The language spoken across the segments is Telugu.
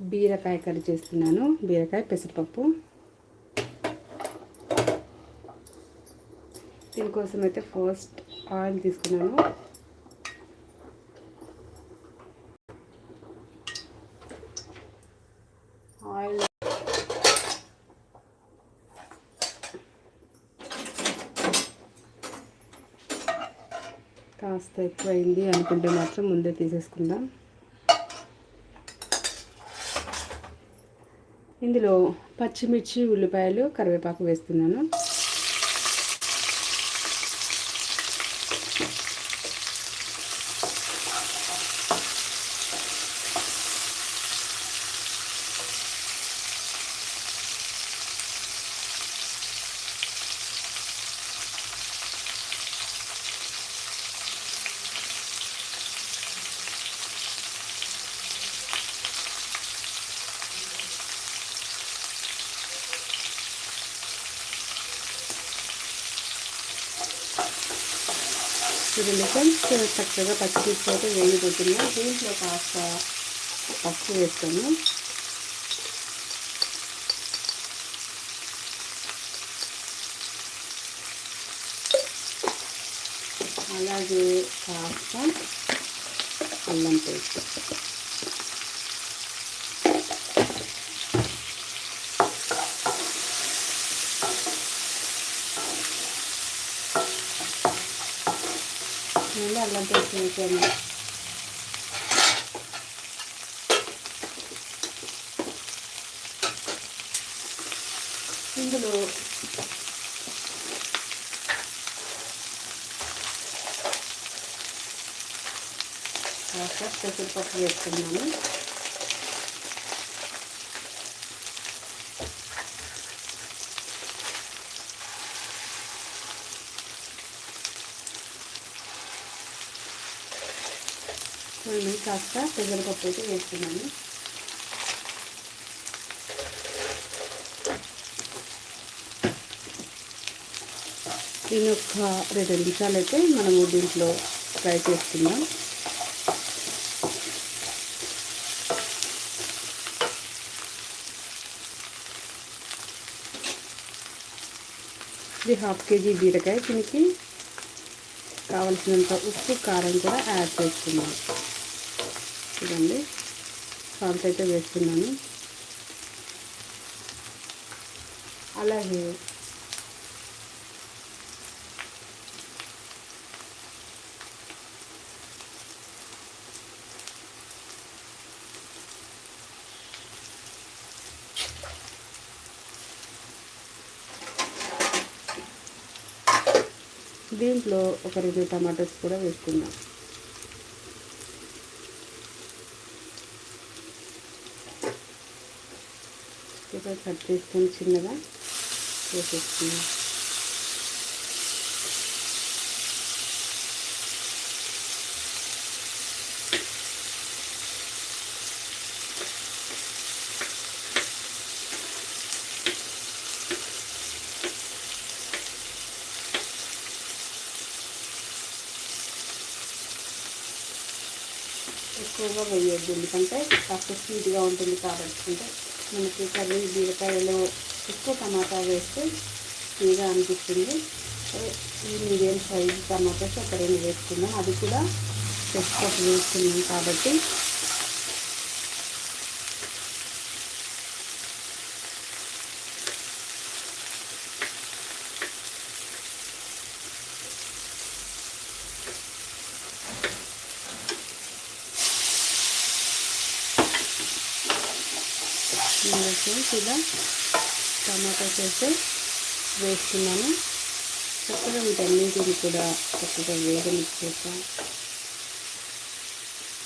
బీరకాయ కర్రీ చేస్తున్నాను. బీరకాయ పెసరపప్పు. దీనికోసం అయితే ఫస్ట్ ఆయిల్ తీసుకున్నాను. ఆయిల్ కాస్త ఎక్కువైంది అనుకుంటే మాత్రం ముందే తీసేసుకుందాం. ఇందులో పచ్చిమిర్చి ఉల్లిపాయలు కరివేపాకు వేస్తున్నాను. చూడండి చక్కగా పచ్చిమిర్చి అయితే వేగిపోతున్నాయి. దీంట్లో కాస్త పప్పు వేస్తాను. అలాగే కాస్త అల్లం పేస్ట్. నేను అల్లం పేస్ట్ వేసాను ఇందులో కాస్త పెసరపప్పు వేసుకున్నాను నేను కాస్త పెసరపప్పు అయితే వేస్తున్నాను. దీని ఒక రెండు నిమిషాలు అయితే మనము దీంట్లో ఫ్రై చేస్తున్నాం ఇది హాఫ్ కేజీ బీరకాయ. దీనికి కావలసినంత ఉప్పు కారం కూడా యాడ్ చేస్తున్నాం చూడండి. సాల్ట్ అయితే వేస్తున్నాను. అలాగే దీంట్లో ఒక రెండు టమాటోస్ కూడా వేసుకుందాం. ఇక్కడ కట్ చేసుకొని చిన్నగా వేసేసుకుందాం ఎక్కువగా వేయొద్దు ఎందుకంటే కాస్త స్వీట్గా ఉంటుంది కాబట్టి. అంటే మనకి కర్రీ బీరకాయలో ఎక్కువ టమాటా వేస్తే తీగా అనిపిస్తుంది. సో ఈ మీడియం సైజ్ టమాటాస్ ఒక రెండు వేసుకుందాం. అది కూడా పెట్టుకోటి వేసుకున్నాం కాబట్టి నేను ఇలా టమాటా అయితే వేస్తున్నాను. చక్కగా వీటన్నింటిని కూడా చక్కగా వేగనిచ్చేసాం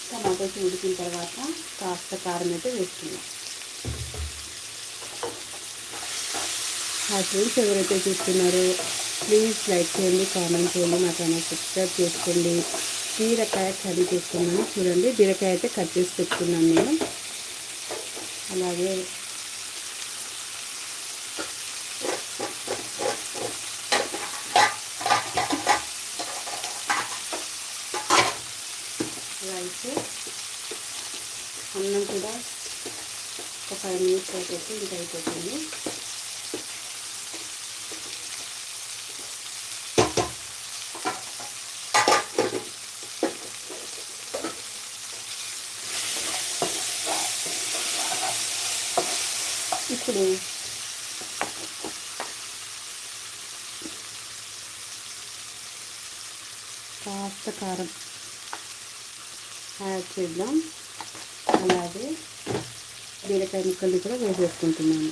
టమాటాస్ ఉడికిన తర్వాత కాస్త కారం అయితే వేస్తున్నాం ఆ ఫ్రెండ్స్ ఎవరైతే చూస్తున్నారో ప్లీజ్ లైక్ చేయండి కామెంట్ చేయండి నా ఛానల్ సబ్స్క్రైబ్ చేసుకోండి. బీరకాయ కర్రీ చేసుకున్నాను చూడండి బీరకాయ అయితే కట్ చేసి పెట్టుకున్నాను నేను. అలాగే. రైస్ అన్నం కూడా ఒక ఫైవ్ మినిట్స్ అయిపోతే ఇంకా అయిపోతుంది. ఇప్పుడు కాస్త కారం యాడ్ చేద్దాం. అలాగే బీరకాయ ముక్కల్ని కూడా వేసేసుకుంటున్నాను.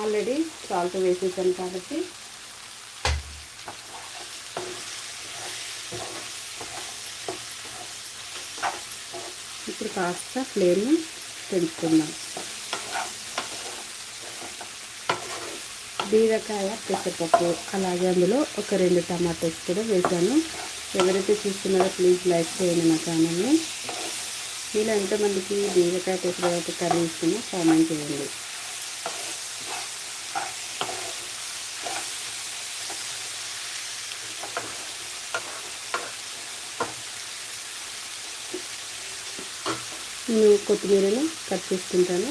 ఆల్రెడీ సాల్ట్ వేసేసాను కాబట్టి కాస్త ఫ్లేమ్ని పెంచుకుందాం. బీరకాయ పెసరపప్పు అలాగే అందులో ఒక రెండు టమాటోస్ కూడా వేసాను ఎవరైతే చూస్తున్నారో ప్లీజ్ లైక్ చేయండి నా ఛానల్ని. మీలో ఎంతమందికి బీరకాయ పెసరపప్పు కర్రీ ఇస్తున్నా కామెంట్ చేయండి. నేను కొత్తిమీరను కట్ చేసుకుంటాను.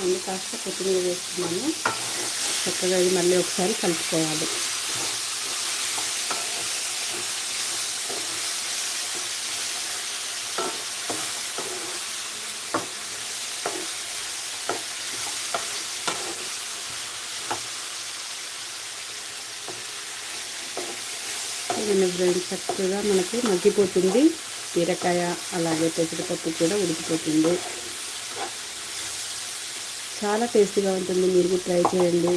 మళ్ళీ కాస్త కొత్తిమీర వేస్తున్నాను చక్కగా ఇది మళ్ళీ ఒకసారి కలుపుకోవాలి. చక్కగా మనకి మగ్గిపోతుంది. బీరకాయ అలాగే పెసరపప్పు కూడా ఉడికిపోతుంది. చాలా టేస్టీగా ఉంటుంది. మీరు కూడా ట్రై చేయండి.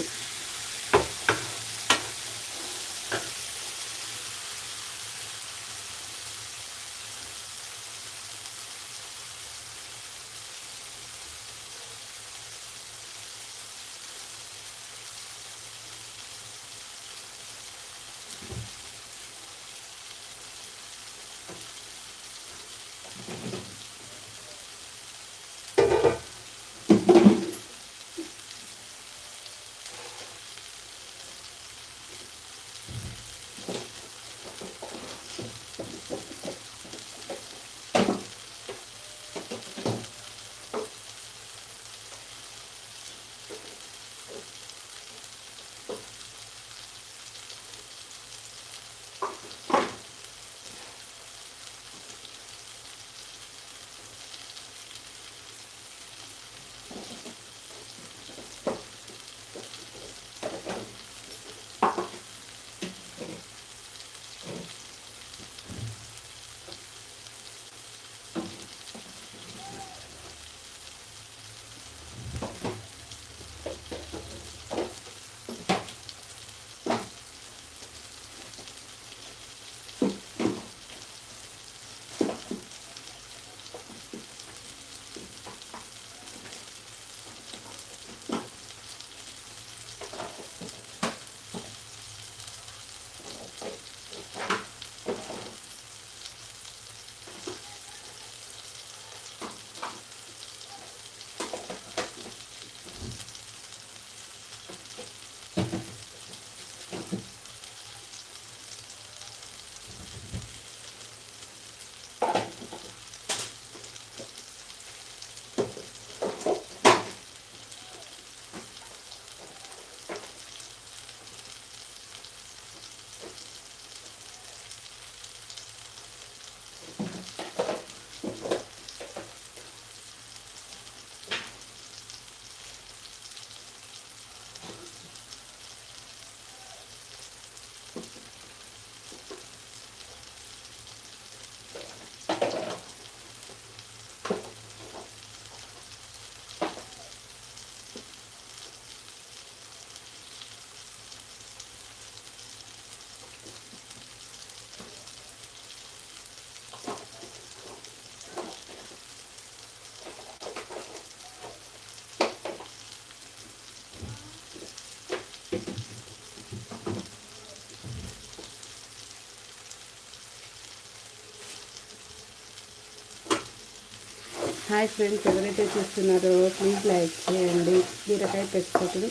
హాయ్ ఫ్రెండ్స్ ఎవరైతే చూస్తున్నారో ప్లీజ్ లైక్ చేయండి. బీరకాయ పెట్టుకోవటం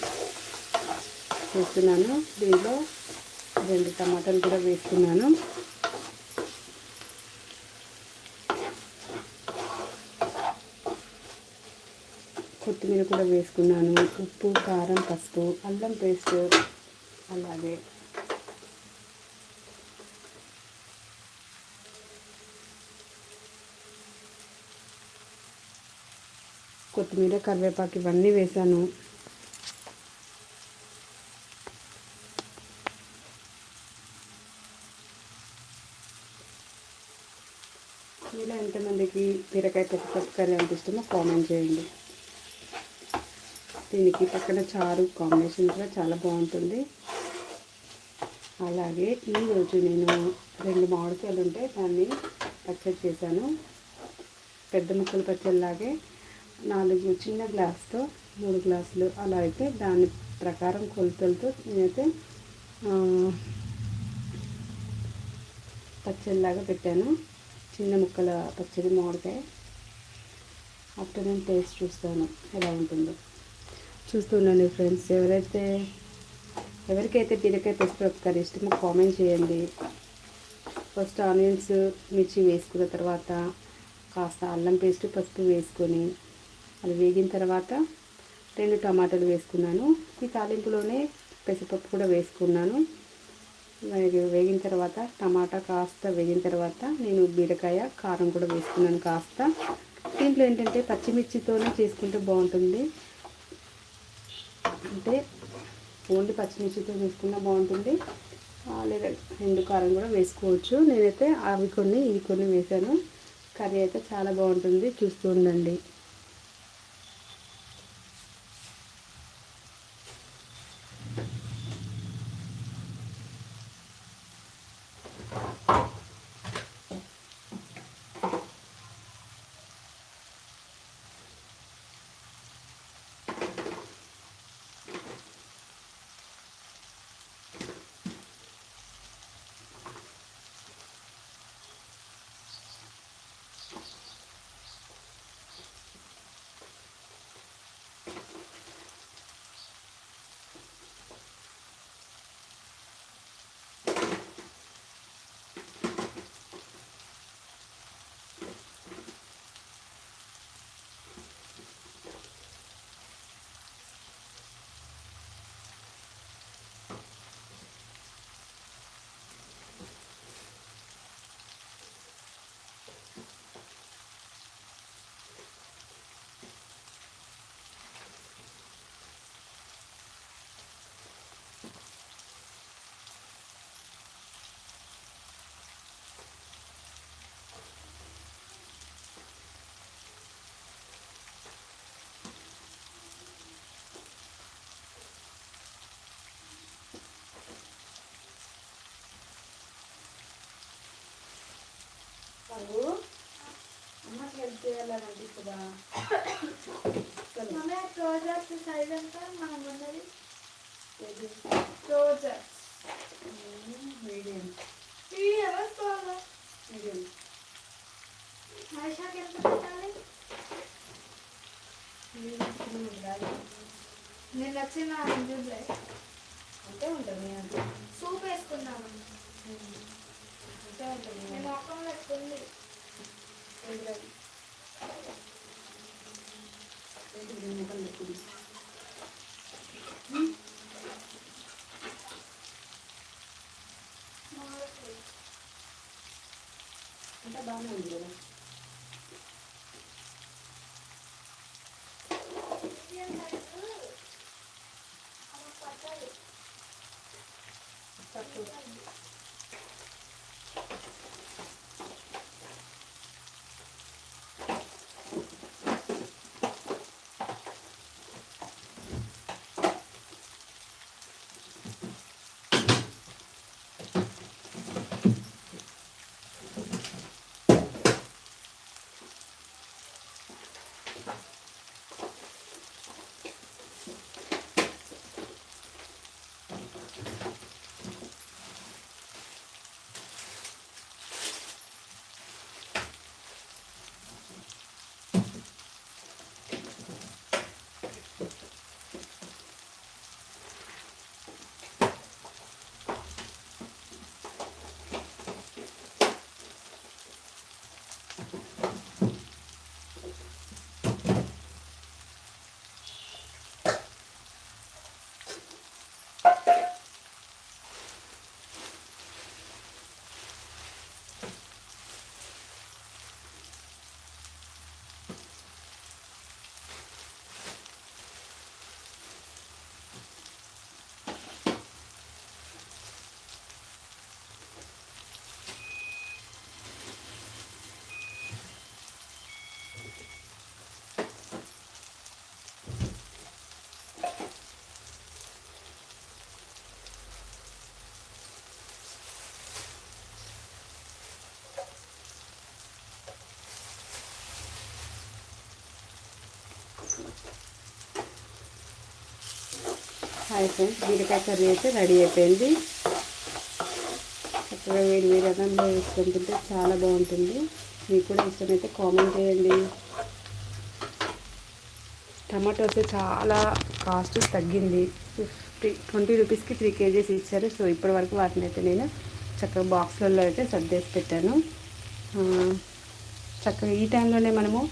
చేస్తున్నాను. దీంట్లో రెండు టమాటాలు కూడా వేస్తున్నాను. కొత్తిమీర కూడా వేసుకున్నాను. ఉప్పు కారం పసుపు అల్లం పేస్ట్ అలాగే కొత్తిమీర కరివేపాకు ఇవన్నీ వేసాను. మీలో ఎంతమందికి బీరకాయ పెద్ద కర్రీ అంటే ఇష్టమో కామెంట్ చేయండి. దీనికి పక్కన చారు కాంబినేషన్ కూడా చాలా బాగుంటుంది. అలాగే ఈరోజు నేను రెండు మామిడికాయలు ఉంటే దాన్ని పచ్చడి చేశాను. పెద్ద ముక్కలు పచ్చడిలాగే నాలుగు చిన్న గ్లాస్తో మూడు గ్లాసులు అలా అయితే దాని ప్రకారం కొలతలతో నేనైతే పచ్చడిలాగా పెట్టాను. చిన్న ముక్కల పచ్చడి మామిడికాయ. ఆఫ్టర్నూన్ టేస్ట్ చూస్తాను ఎలా ఉంటుందో. చూస్తున్నాను ఫ్రెండ్స్ ఎవరైతే ఎవరికైతే బీరకాయ పసుపు కర్రీ ఇష్టమో కామెంట్ చేయండి. ఫస్ట్ ఆనియన్స్ మిర్చి వేసుకున్న తర్వాత కాస్త అల్లం పేస్ట్ పసుపు వేసుకొని అది వేగిన తర్వాత రెండు టమాటాలు వేసుకున్నాను. ఈ తాలింపులోనే పెసరపప్పు కూడా వేసుకున్నాను. వేగిన తర్వాత టమాటా కాస్త వేగిన తర్వాత నేను బీరకాయ కారం కూడా వేసుకున్నాను కాస్త. దీంట్లో ఏంటంటే పచ్చిమిర్చితోనే చేసుకుంటే బాగుంటుంది. అంటే ఓన్లీ పచ్చిమిర్చితో చేసుకున్నా బాగుంటుంది. లేదా రెండు కారం కూడా వేసుకోవచ్చు. నేనైతే అవి కొన్ని ఇవి కొన్ని వేసాను కర్రీ అయితే చాలా బాగుంటుంది. చూస్తూ ఉండండి. అమ్మకి హెల్ప్ చేయాలని అనిపిస్తుందా రోజర్స్ సైజ్ ఎంత మనం ఉన్నది. Rogers medium. Medium small medium. ఆయిషాకి ఎంత పెట్టాలి? నేను వచ్చిన చూడలే అంతే ఉంటుంది సూప్ వేసుకున్నాము అంతే ఉంటుంది. నేను మొక్కం పెట్టుకుంది. అంతా బాగానే ఉంది కదా హాయ్ ఫ్రెండ్స్ బీరకాయ కర్రీ అయితే రెడీ అయిపోయింది. చక్కగా వేడి వేడి అన్నంలో వేసుకొని తింటే చాలా బాగుంటుంది. మీకు కూడా ఇష్టమైతే కామెంట్ చేయండి. టమాటోస్ చాలా కాస్ట్ తగ్గింది. ఫిఫ్టీ ట్వంటీ రూపీస్కి త్రీ కేజీస్ ఇచ్చారు. సో ఇప్పటి వరకు వాటిని అయితే నేను చక్కగా బాక్స్లలో అయితే సర్దేసి పెట్టాను. చక్కగా ఈ టైంలోనే మనము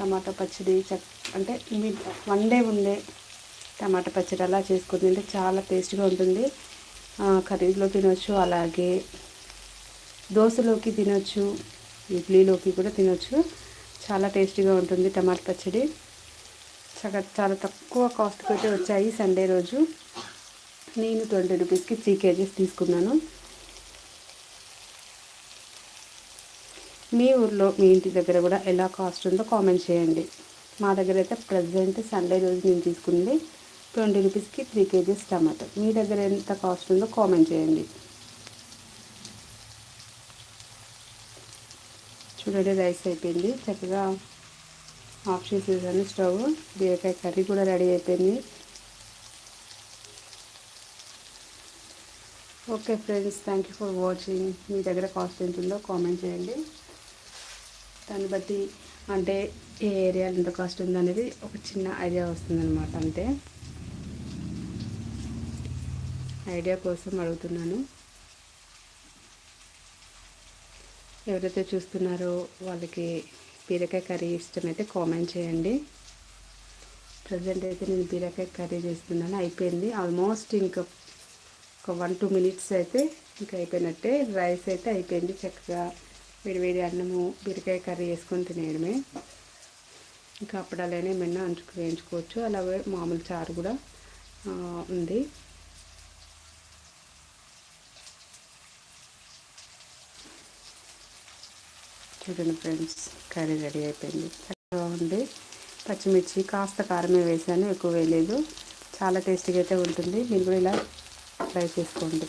టమాటా పచ్చడి చక్ అంటే మీ వన్ డే ఉండే టమాటా పచ్చడి అలా చేసుకుని తింటే చాలా టేస్ట్గా ఉంటుంది. కర్రీలో తినొచ్చు అలాగే దోశలోకి తినొచ్చు ఇడ్లీలోకి కూడా తినొచ్చు. చాలా టేస్టీగా ఉంటుంది టమాటా పచ్చడి. చాలా చాలా తక్కువ కాస్ట్కి అయితే వచ్చాయి సండే రోజు. నేను ట్వంటీ రూపీస్కి త్రీ కేజీస్ తీసుకున్నాను. మీ ఊర్లో మీ ఇంటి దగ్గర కూడా ఎలా కాస్ట్ ఉందో కామెంట్ చేయండి. మా దగ్గర అయితే ప్రజెంట్ సండే రోజు నేను తీసుకుంది ట్వంటీ రూపీస్కి త్రీ కేజీస్ టమాటో. మీ దగ్గర ఎంత కాస్ట్ ఉందో కామెంట్ చేయండి. చూడండి రైస్ అయిపోయింది. చక్కగా ఆఫ్ చేసేసాను స్టవ్. బీరకాయ కర్రీ కూడా రెడీ అయిపోయింది. Okay friends thank you for watching. మీ దగ్గర కాస్ట్ ఎంత ఉందో కామెంట్ చేయండి. దాన్ని బట్టి అంటే ఏ ఏరియా ఎంత కాస్ట్ ఉందనేది ఒక చిన్న ఐడియా వస్తుందన్నమాట అంతే. ఐడియా కోసం అడుగుతున్నాను. ఎవరైతే చూస్తున్నారో వాళ్ళకి బీరకాయ కర్రీ ఇష్టమైతే కామెంట్ చేయండి. ప్రజెంట్ అయితే నేను బీరకాయ కర్రీ చేస్తున్నాను. అయిపోయింది. ఆల్మోస్ట్ ఇంకా ఒక వన్ టూ మినిట్స్ అయితే ఇంకా అయిపోయినట్టే. రైస్ అయితే అయిపోయింది చక్కగా. వేడివేడి అన్నము బీరకాయ కర్రీ వేసుకొని తినేయడమే. ఇంకా అప్పడాలైనా ఏమైనా అంచుకు వేయించుకోవచ్చు. అలాగే మామూలు చారు కూడా ఉంది. చూడండి ఫ్రెండ్స్ కర్రీ రెడీ అయిపోయింది. చక్కగా ఉంది పచ్చిమిర్చి కాస్త కారమే వేసాను ఎక్కువ వేయలేదు. చాలా టేస్టీగా అయితే ఉంటుంది. మీరు కూడా ఇలా ట్రై చేసుకోండి.